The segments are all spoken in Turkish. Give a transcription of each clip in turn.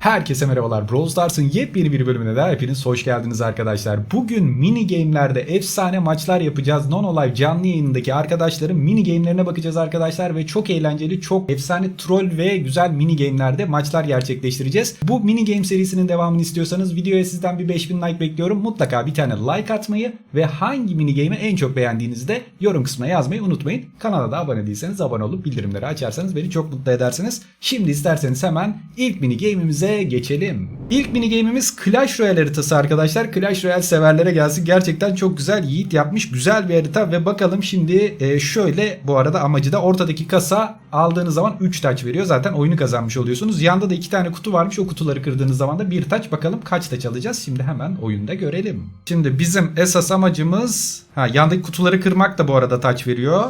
Herkese merhabalar. Brawl Stars'ın yepyeni bir bölümüne daha hepiniz hoş geldiniz arkadaşlar. Bugün mini game'lerde efsane maçlar yapacağız. Nono Live canlı yayındaki arkadaşların mini game'lerine bakacağız arkadaşlar ve çok eğlenceli, çok efsane troll ve güzel mini game'lerde maçlar gerçekleştireceğiz. Bu mini game serisinin devamını istiyorsanız videoya sizden bir 5000 like bekliyorum. Mutlaka bir tane like atmayı ve hangi mini game'i en çok beğendiğinizi de yorum kısmına yazmayı unutmayın. Kanala da abone değilseniz abone olup bildirimleri açarsanız beni çok mutlu edersiniz. Şimdi isterseniz hemen ilk mini game'imize geçelim. İlk mini game'imiz Clash Royale haritası arkadaşlar. Clash Royale severlere gelsin. Gerçekten çok güzel. Yiğit yapmış. Güzel bir harita ve bakalım şimdi e, şöyle bu arada amacı da ortadaki kasa aldığınız zaman 3 taç veriyor. Zaten oyunu kazanmış oluyorsunuz. Yanda da 2 tane kutu varmış. O kutuları kırdığınız zaman da 1 taç. Bakalım kaç taç alacağız. Şimdi hemen oyunda görelim. Şimdi bizim esas amacımız ha yandaki kutuları kırmak da bu arada taç veriyor.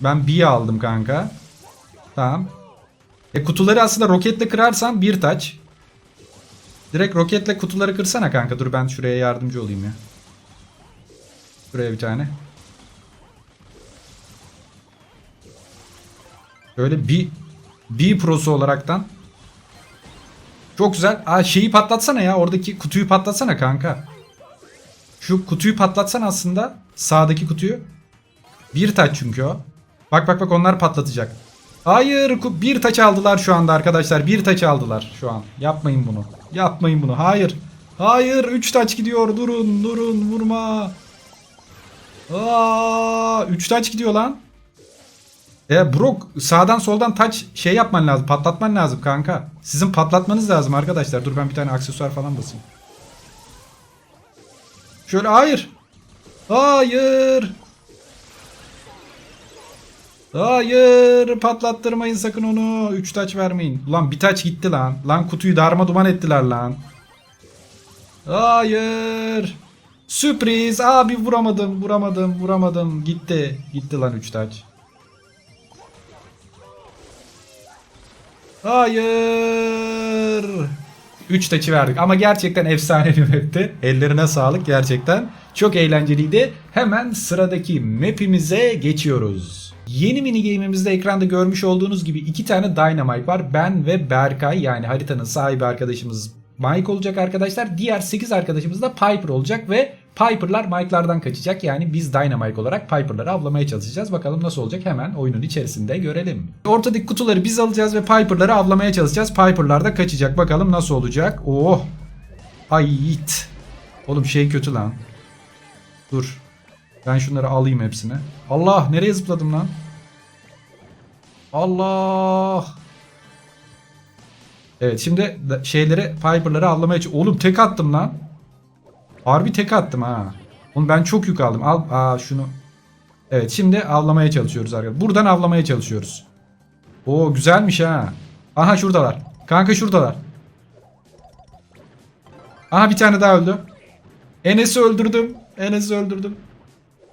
Ben bir aldım kanka. Tamam. E kutuları aslında roketle kırarsan bir taç. Direkt roketle kutuları kırsana kanka. Dur ben şuraya yardımcı olayım ya. Şuraya bir tane. Böyle bir bir prosu olaraktan. Çok güzel. Aa şeyi patlatsana ya. Oradaki kutuyu patlatsana kanka. Şu kutuyu patlatsan aslında. Sağdaki kutuyu. Bir taç çünkü o. Bak bak bak onlar patlatacak. Hayır bir taç aldılar şu anda arkadaşlar. Bir taç aldılar şu an. Yapmayın bunu. Yapmayın bunu. Hayır. Hayır. Üç taç gidiyor. Durun durun vurma. Aa, üç taç gidiyor lan. E Brock sağdan soldan taç şey yapman lazım. Patlatman lazım kanka. Sizin patlatmanız lazım arkadaşlar. Dur ben bir tane aksesuar falan basayım. Şöyle hayır. Hayır. Hayır patlattırmayın sakın onu. 3 taç vermeyin. Ulan bir taç gitti lan. Lan kutuyu darma duman ettiler lan. Hayır. Sürpriz. Abi vuramadım vuramadım vuramadım. Gitti. Gitti lan 3 taç. Hayır. 3 taçı verdik ama gerçekten efsane bir map'ti. Ellerine sağlık gerçekten. Çok eğlenceliydi. Hemen sıradaki map'imize geçiyoruz. Yeni mini game'imizde ekranda görmüş olduğunuz gibi iki tane Dynamite var. Ben ve Berkay yani haritanın sahibi arkadaşımız Mike olacak arkadaşlar. Diğer 8 arkadaşımız da Piper olacak ve Piper'lar Mike'lardan kaçacak. Yani biz Dynamite olarak Piper'ları avlamaya çalışacağız. Bakalım nasıl olacak hemen oyunun içerisinde görelim. Ortadaki kutuları biz alacağız ve Piper'ları avlamaya çalışacağız. Piper'lar da kaçacak. Bakalım nasıl olacak. Oh. Ay it. Oğlum şey kötü lan. Dur. Ben şunları alayım hepsini. Allah nereye zıpladım lan? Allah. Evet şimdi şeyleri Piper'ları avlamaya ç- Oğlum tek attım lan. Harbi tek attım ha. Oğlum ben çok yük aldım. Al aa şunu. Evet şimdi avlamaya çalışıyoruz arkadaşlar. Buradan avlamaya çalışıyoruz. Oo güzelmiş ha. Aha şuradalar. Kanka şuradalar. Aha bir tane daha öldü. Enes'i öldürdüm. Enes'i öldürdüm.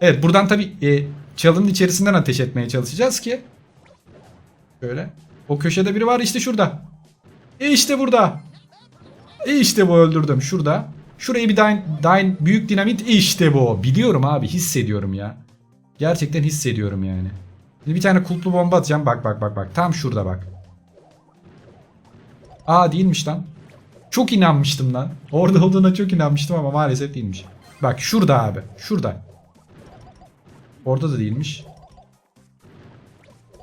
Evet buradan tabi e, çalının içerisinden ateş etmeye çalışacağız ki. Böyle. O köşede biri var işte şurada. E işte burada. E işte bu öldürdüm şurada. Şurayı bir dyne, dyne, büyük dinamit E işte bu. Biliyorum abi hissediyorum ya. Gerçekten hissediyorum yani. Şimdi bir tane kulplu bomba atacağım. Bak bak bak bak. Tam şurada bak. Aa değilmiş lan. Çok inanmıştım lan. Orada olduğuna çok inanmıştım ama maalesef değilmiş. Bak şurada abi. Şurada. Orada da değilmiş.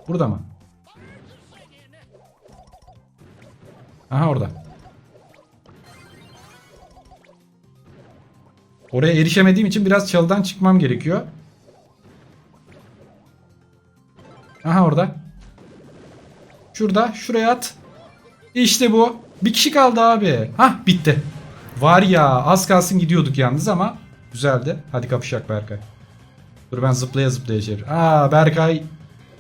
Burada mı? Aha orada. Oraya erişemediğim için biraz çalıdan çıkmam gerekiyor. Aha orada. Şurada. Şuraya at. İşte bu. Bir kişi kaldı abi. Hah bitti. Var ya az kalsın gidiyorduk yalnız ama güzeldi. Hadi kapışak Berkay. Dur ben zıplaya zıplaya çevir. Aa Berkay.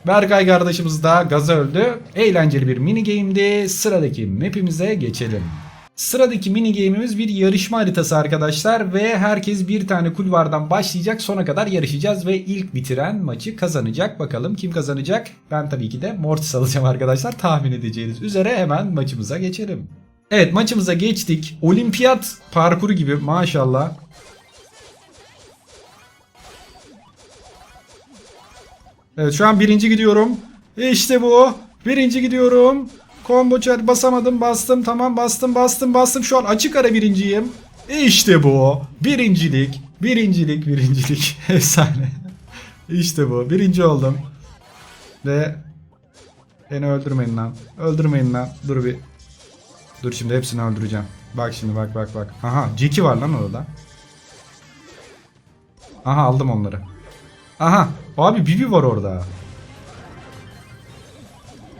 Berkay kardeşimiz da gaza öldü. Eğlenceli bir mini game'di. Sıradaki map'imize geçelim. Sıradaki mini game'imiz bir yarışma haritası arkadaşlar ve herkes bir tane kulvardan başlayacak sona kadar yarışacağız ve ilk bitiren maçı kazanacak. Bakalım kim kazanacak? Ben tabii ki de Mortis alacağım arkadaşlar tahmin edeceğiniz üzere hemen maçımıza geçelim. Evet maçımıza geçtik. Olimpiyat parkuru gibi maşallah. Evet şu an birinci gidiyorum. İşte bu. Birinci gidiyorum. Combo çar basamadım bastım tamam bastım bastım bastım şu an açık ara birinciyim. İşte bu. Birincilik. Birincilik birincilik. Efsane. İşte bu. Birinci oldum. Ve beni öldürmeyin lan. Öldürmeyin lan. Dur bir. Dur şimdi hepsini öldüreceğim. Bak şimdi bak bak bak. Aha Jackie var lan orada. Aha aldım onları. Aha abi Bibi var orada.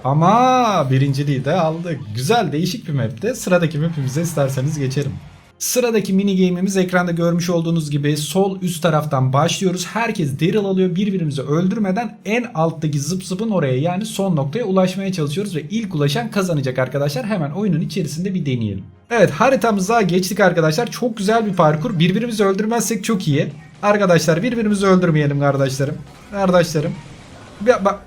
Ama birinciliği de aldık. Güzel değişik bir map'te. Sıradaki map'imize isterseniz geçelim. Sıradaki mini game'imiz ekranda görmüş olduğunuz gibi sol üst taraftan başlıyoruz. Herkes Daryl alıyor. Birbirimizi öldürmeden en alttaki zıp zıpın oraya yani son noktaya ulaşmaya çalışıyoruz ve ilk ulaşan kazanacak arkadaşlar. Hemen oyunun içerisinde bir deneyelim. Evet haritamıza geçtik arkadaşlar. Çok güzel bir parkur. Birbirimizi öldürmezsek çok iyi. Arkadaşlar birbirimizi öldürmeyelim kardeşlerim. Kardeşlerim. Bir, bak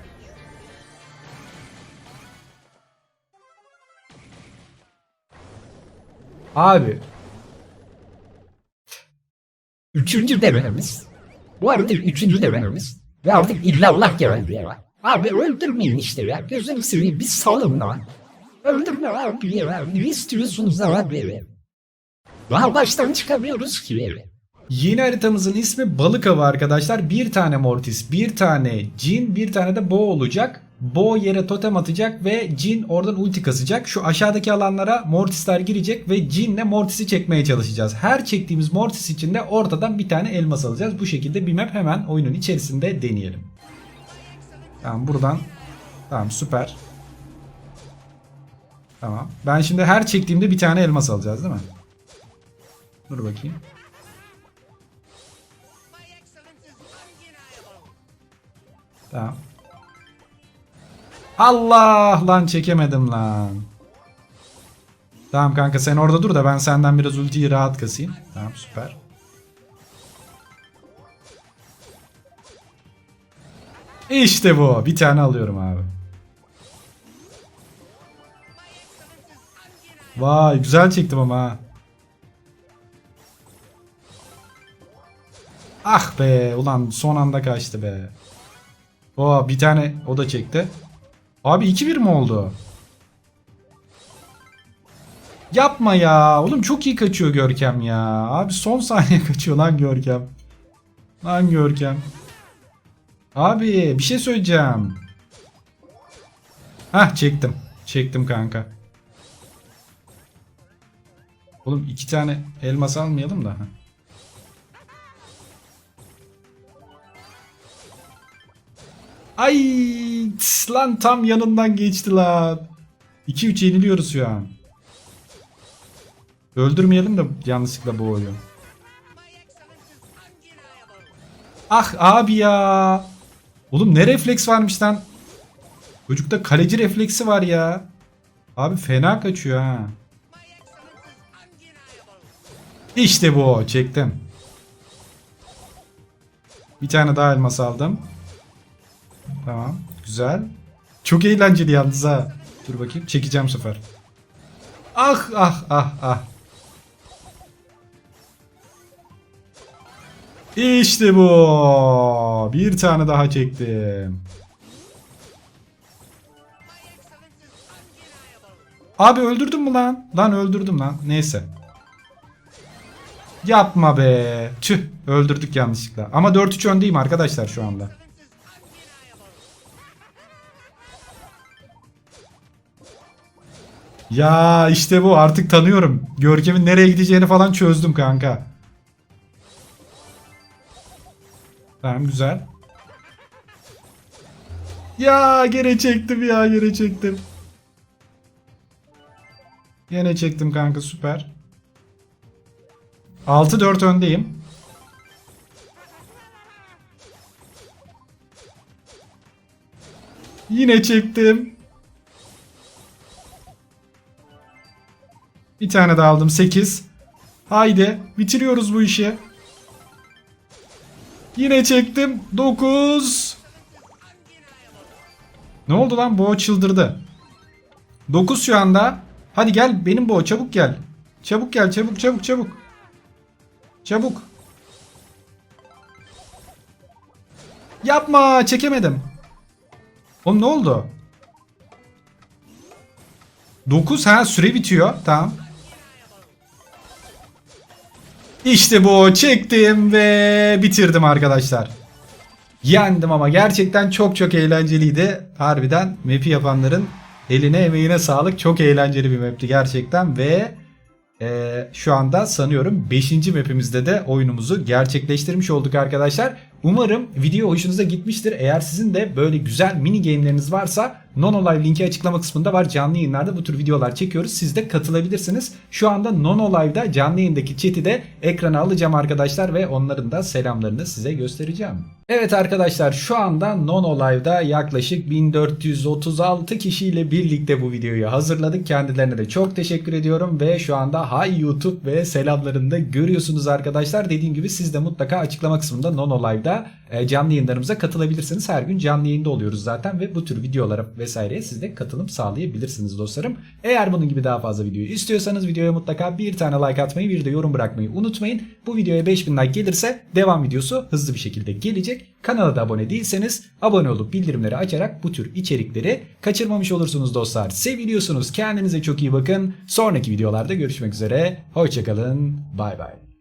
Abi Üçüncü devremiz. Bu arada üçüncü devremiz. Ve artık illallah geldi ya. Abi öldürmeyin işte ya. Gözüm seveyim bir salın lan. Öldürme abi ya. Ne istiyorsunuz abi? Daha baştan çıkamıyoruz ki. Yeni haritamızın ismi Balık Avı arkadaşlar. Bir tane Mortis, bir tane Jin, bir tane de Bo olacak. Bo yere totem atacak ve Jin oradan ulti kasacak. Şu aşağıdaki alanlara Mortisler girecek ve Jin'le Mortis'i çekmeye çalışacağız. Her çektiğimiz Mortis için de ortadan bir tane elmas alacağız. Bu şekilde bir map hemen oyunun içerisinde deneyelim. Tamam buradan. Tamam süper. Tamam. Ben şimdi her çektiğimde bir tane elmas alacağız değil mi? Dur bakayım. Tamam. Allah lan çekemedim lan. Tamam kanka sen orada dur da ben senden biraz ultiyi rahat kasayım. Tamam süper. İşte bu. Bir tane alıyorum abi. Vay güzel çektim ama. Ah be ulan son anda kaçtı be. Oo bir tane o da çekti. Abi 2-1 mi oldu? Yapma ya. Oğlum çok iyi kaçıyor Görkem ya. Abi son saniye kaçıyor lan Görkem. Lan Görkem. Abi bir şey söyleyeceğim. Hah çektim. Çektim kanka. Oğlum iki tane elmas almayalım da. Ay tıs, lan tam yanından geçti lan. 2-3 yeniliyoruz şu an. Öldürmeyelim de yanlışlıkla bu oyun. Ah abi ya. Oğlum ne refleks varmış lan. Çocukta kaleci refleksi var ya. Abi fena kaçıyor ha. İşte bu çektim. Bir tane daha elmas aldım. Tamam. Güzel. Çok eğlenceli yalnız ha. Dur bakayım. Çekeceğim sefer. Ah ah ah ah. İşte bu. Bir tane daha çektim. Abi öldürdün mü lan? Lan öldürdüm lan. Neyse. Yapma be. Tüh. Öldürdük yanlışlıkla. Ama 4-3 öndeyim arkadaşlar şu anda. Ya işte bu artık tanıyorum. Görkem'in nereye gideceğini falan çözdüm kanka. Tamam güzel. Ya gene çektim ya gene çektim. Yine çektim kanka süper. 6-4 öndeyim. Yine çektim. Bir tane daha aldım 8. Haydi bitiriyoruz bu işi. Yine çektim 9. Ne oldu lan? Boğa çıldırdı. 9 şu anda. Hadi gel benim boğa çabuk gel. Çabuk gel çabuk çabuk çabuk. Çabuk. Yapma çekemedim. Oğlum ne oldu? 9 ha süre bitiyor. Tamam. İşte bu çektim ve bitirdim arkadaşlar. Yendim ama gerçekten çok çok eğlenceliydi. Harbiden map'i yapanların eline emeğine sağlık. Çok eğlenceli bir map'ti gerçekten ve ee, şu anda sanıyorum 5. map'imizde de oyunumuzu gerçekleştirmiş olduk arkadaşlar. Umarım video hoşunuza gitmiştir. Eğer sizin de böyle güzel mini game'leriniz varsa Nono Live linki açıklama kısmında var. Canlı yayınlarda bu tür videolar çekiyoruz. Siz de katılabilirsiniz. Şu anda Nono Live'da canlı yayındaki chat'i de ekrana alacağım arkadaşlar ve onların da selamlarını size göstereceğim. Evet arkadaşlar şu anda Nono Live'da yaklaşık 1436 kişiyle birlikte bu videoyu hazırladık. Kendilerine de çok teşekkür ediyorum ve şu anda Hay YouTube ve selamlarını da görüyorsunuz arkadaşlar. Dediğim gibi siz de mutlaka açıklama kısmında Nono Live'da e, canlı yayınlarımıza katılabilirsiniz. Her gün canlı yayında oluyoruz zaten ve bu tür videolara vesaireye siz de katılım sağlayabilirsiniz dostlarım. Eğer bunun gibi daha fazla videoyu istiyorsanız videoya mutlaka bir tane like atmayı bir de yorum bırakmayı unutmayın. Bu videoya 5000 like gelirse devam videosu hızlı bir şekilde gelecek. Kanala da abone değilseniz abone olup bildirimleri açarak bu tür içerikleri kaçırmamış olursunuz dostlar. Seviliyorsunuz. Kendinize çok iyi bakın. Sonraki videolarda görüşmek üzere. Hoşçakalın. Bay bay.